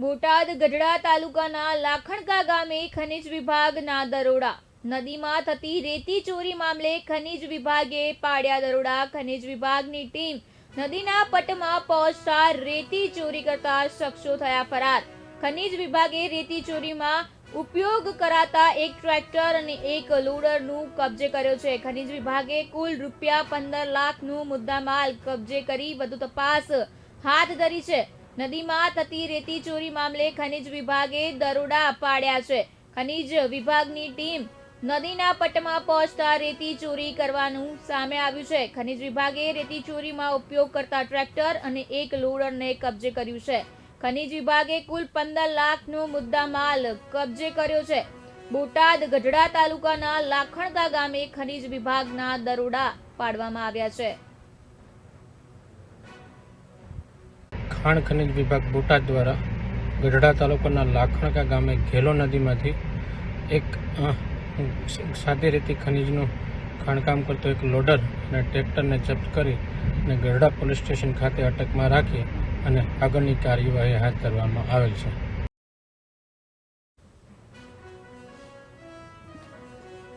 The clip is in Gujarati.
બોટાદ ગઢડા તાલુકાના લાખણકા ગામે ખનિજ વિભાગના દરોડા. નદીમાં થતી રેતી ચોરી મામલે ખનિજ વિભાગે પાડ્યા દરોડા. ખનિજ વિભાગની ટીમ નદીના પટમાં પહોંચતા રેતી ચોરી કરતા શખ્સો થયા ફરાર. ખનિજ વિભાગે રેતી ચોરીમાં ઉપયોગ કરાતા એક ટ્રેક્ટર અને એક લોડરનું કબજે કર્યો છે. ખનિજ વિભાગે કુલ રૂપિયા પંદર લાખનું મુદ્દામાલ કબજે કરી વધુ તપાસ હાથ ધરી છે. નદીમાં થતી રેતી ચોરી મામલે ખનિજ વિભાગે દરોડા પાડ્યા છે. ખનિજ વિભાગની ટીમ નદીના પટમાં પહોંચતા રેતી ચોરી કરવાનું સામે આવ્યું છે. ખનિજ વિભાગે રેતી ચોરીમાં ઉપયોગ કરતા ટ્રેક્ટર અને એક લોડરને કબજે કર્યું છે. ખનિજ વિભાગે કુલ પંદર લાખનો મુદ્દામાલ કબજે કર્યો છે. બોટાદ ગઢડા તાલુકાના લાખણતા ગામે ખનિજ વિભાગના દરોડા પાડવામાં આવ્યા છે. ખાણ ખનિજ વિભાગ બોટાદ દ્વારા ગઢડા તાલુકાના લાખણકા ગામે ઘેલો નદીમાંથી એક સાદી રીતે ખનિજનું ખાણકામ કરતો એક લોડર અને ટ્રેક્ટરને જપ્ત કરી અને ગઢડા પોલીસ સ્ટેશન ખાતે અટકમાં રાખી અને આગળની કાર્યવાહી હાથ ધરવામાં આવેલ છે.